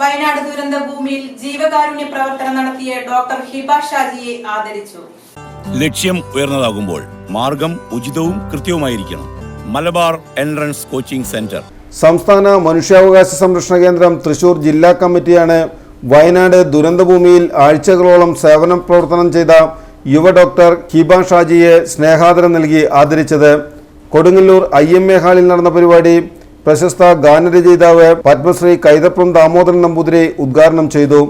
വയനാട് ദുരന്ത ഭൂമിയിൽ ജീവകാരുണ്യ പ്രവർത്തനം നടത്തിയ ഡോക്ടർ ഹിബ ഷാജിയെ ആദരിച്ചു. ലക്ഷ്യം ഉയർന്നതാകുമ്പോൾ മാർഗം ഉചിതവും കൃത്യവുമായിരിക്കണം. Malabar entrance coaching centre. സംസ്ഥാന മനുഷ്യാവകാശ സംരക്ഷണ കേന്ദ്രം തൃശൂർ ജില്ലാ കമ്മിറ്റിയാണ് വയനാട് ദുരന്തഭൂമിയിൽ ആഴ്ചകളോളം സേവന പ്രവർത്തനം ചെയ്ത യുവ ഡോക്ടർ ഹിബ ഷാജിയെ സ്നേഹാദരം നൽകി ആദരിച്ചത് കൊടുങ്ങല്ലൂർ ഐ എം എ ഹാളിൽ നടന്ന പരിപാടി പ്രശസ്ത ഗാനരചയിതാവ് പത്മശ്രീ കൈതപ്രം ദാമോദരൻ നമ്പൂതിരി ഉദ്ഘാടനം ചെയ്തു.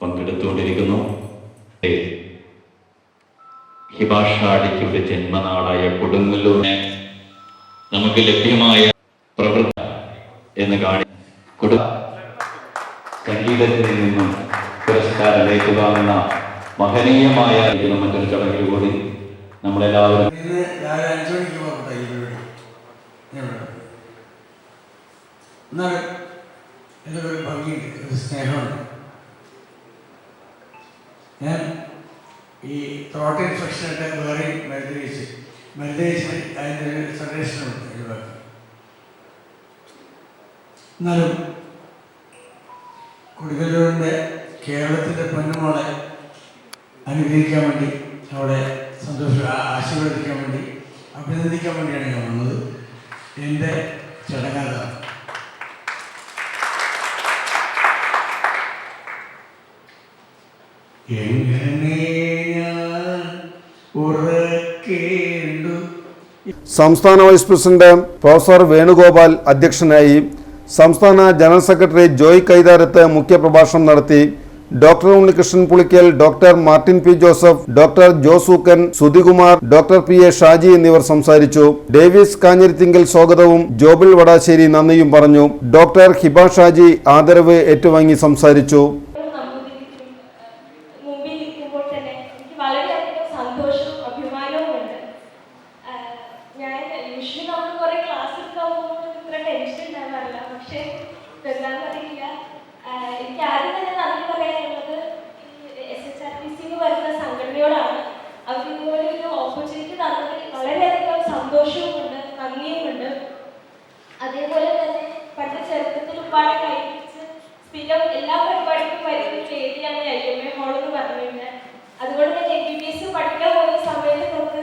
പങ്കെടുത്തുകൊണ്ടിരിക്കുന്നു. ഹിബാഷാടിക്കുടെ ജന്മനാടായ കൊടുങ്ങല്ലൂരിനെ നമുക്ക് ലഭ്യമായ പ്രവൃത്തി എന്ന് കാണി കൊടു നിന്നും പുരസ്കാരം ഏറ്റുവാങ്ങുന്ന മഹനീയമായ മറ്റൊരു ചടങ്ങിൽ കൂടി നമ്മളെല്ലാവരും എന്നാൽ ഈ ത്രോട്ട് ഇൻഫെക്ഷനൊക്കെ വേറെ മരുന്ന് കഴിച്ച് മരുന്ന് കഴിച്ചിട്ട് അതിന്റെ ഒരു സജഷനുണ്ട് ഇതിൽ എന്നാലും കൊടുങ്ങല്ലൂരിന്റെ കേരളത്തിന്റെ പൊന്നുമോളെ അനുഗ്രഹിക്കാൻ വേണ്ടി അവിടെ സന്തോഷം. ആശീർവദിക്കാൻ വേണ്ടി അഭിനന്ദിക്കാൻ വേണ്ടിയാണ് ഞാൻ വന്നത്. എന്റെ ചടങ്ങാണ് സംസ്ഥാന വൈസ് പ്രസിഡന്റ് പ്രൊഫസർ വേണുഗോപാൽ അധ്യക്ഷനായി സംസ്ഥാന ജനറൽ സെക്രട്ടറി ജോയ് കൈതാരത്ത് മുഖ്യപ്രഭാഷണം നടത്തി doctor Unnikrishnan Pulikkal doctor Martin P Joseph doctor ജോസൂക്കൻ Sudhikumar doctor P A Shaji എന്നിവർ സംസാരിച്ചു. ഡേവിസ് കാഞ്ഞിരത്തിങ്കൽ സ്വാഗതവും ജോബിൾ വടാശ്ശേരി നന്ദിയും പറഞ്ഞു. ഡോക്ടർ ഹിബ ഷാജി ആദരവ് ഏറ്റുവാങ്ങി സംസാരിച്ചു. മുമ്പിൽ ഇരിക്കുമ്പോൾ തന്നെ എനിക്ക് ആരും സന്തോഷവും അഭിമാനവും ഉണ്ട് നന്ദിയുമുണ്ട് അതേപോലെ തന്നെ പണ്ട് ചെറുപ്പത്തിൽ ഉപ്പാടെ കഴിപ്പിച്ച് സ്ഥിരം എല്ലാ പരിപാടിക്കും വരുന്ന ചെയ്തിയാണ് ഐ എം എ ഹോളെന്ന് പറഞ്ഞു കഴിഞ്ഞാൽ അതുകൊണ്ട് തന്നെ എം ബി ബി എസ് പഠിക്കാൻ പോകുന്ന സമയത്ത് തൊട്ട്